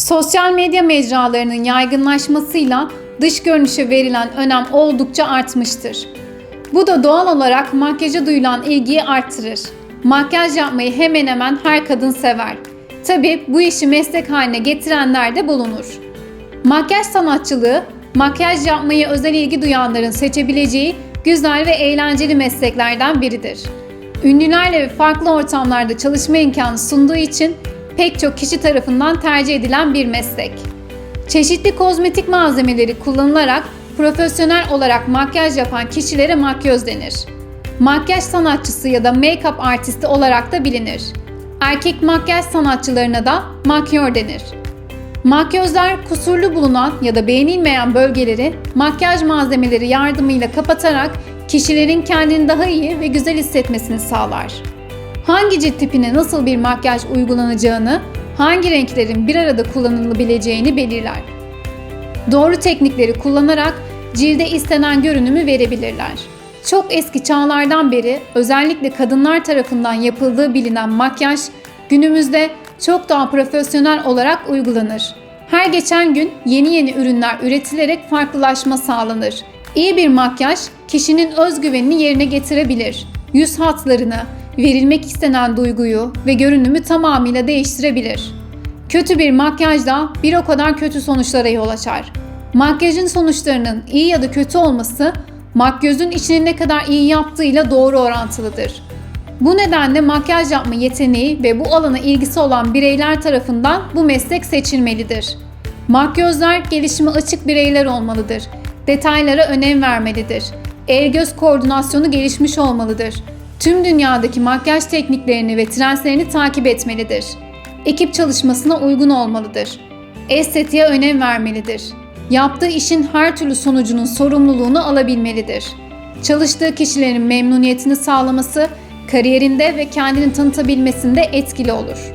Sosyal medya mecralarının yaygınlaşmasıyla dış görünüşe verilen önem oldukça artmıştır. Bu da doğal olarak makyaja duyulan ilgiyi artırır. Makyaj yapmayı hemen hemen her kadın sever. Tabi bu işi meslek haline getirenler de bulunur. Makyaj sanatçılığı, makyaj yapmayı özel ilgi duyanların seçebileceği güzel ve eğlenceli mesleklerden biridir. Ünlülerle ve farklı ortamlarda çalışma imkanı sunduğu için pek çok kişi tarafından tercih edilen bir meslek. Çeşitli kozmetik malzemeleri kullanılarak profesyonel olarak makyaj yapan kişilere makyöz denir. Makyaj sanatçısı ya da make-up artisti olarak da bilinir. Erkek makyaj sanatçılarına da makyör denir. Makyözler kusurlu bulunan ya da beğenilmeyen bölgeleri makyaj malzemeleri yardımıyla kapatarak kişilerin kendini daha iyi ve güzel hissetmesini sağlar. Hangi cilt tipine nasıl bir makyaj uygulanacağını, hangi renklerin bir arada kullanılabileceğini belirler. Doğru teknikleri kullanarak cilde istenen görünümü verebilirler. Çok eski çağlardan beri özellikle kadınlar tarafından yapıldığı bilinen makyaj günümüzde çok daha profesyonel olarak uygulanır. Her geçen gün yeni yeni ürünler üretilerek farklılaşma sağlanır. İyi bir makyaj kişinin özgüvenini yerine getirebilir. Yüz hatlarını, verilmek istenen duyguyu ve görünümü tamamıyla değiştirebilir. Kötü bir makyaj da bir o kadar kötü sonuçlara yol açar. Makyajın sonuçlarının iyi ya da kötü olması, makyözün içini ne kadar iyi yaptığıyla doğru orantılıdır. Bu nedenle makyaj yapma yeteneği ve bu alana ilgisi olan bireyler tarafından bu meslek seçilmelidir. Makyözler gelişime açık bireyler olmalıdır. Detaylara önem vermelidir. El-göz koordinasyonu gelişmiş olmalıdır. Tüm dünyadaki makyaj tekniklerini ve trendlerini takip etmelidir. Ekip çalışmasına uygun olmalıdır. Estetiğe önem vermelidir. Yaptığı işin her türlü sonucunun sorumluluğunu alabilmelidir. Çalıştığı kişilerin memnuniyetini sağlaması kariyerinde ve kendini tanıtabilmesinde etkili olur.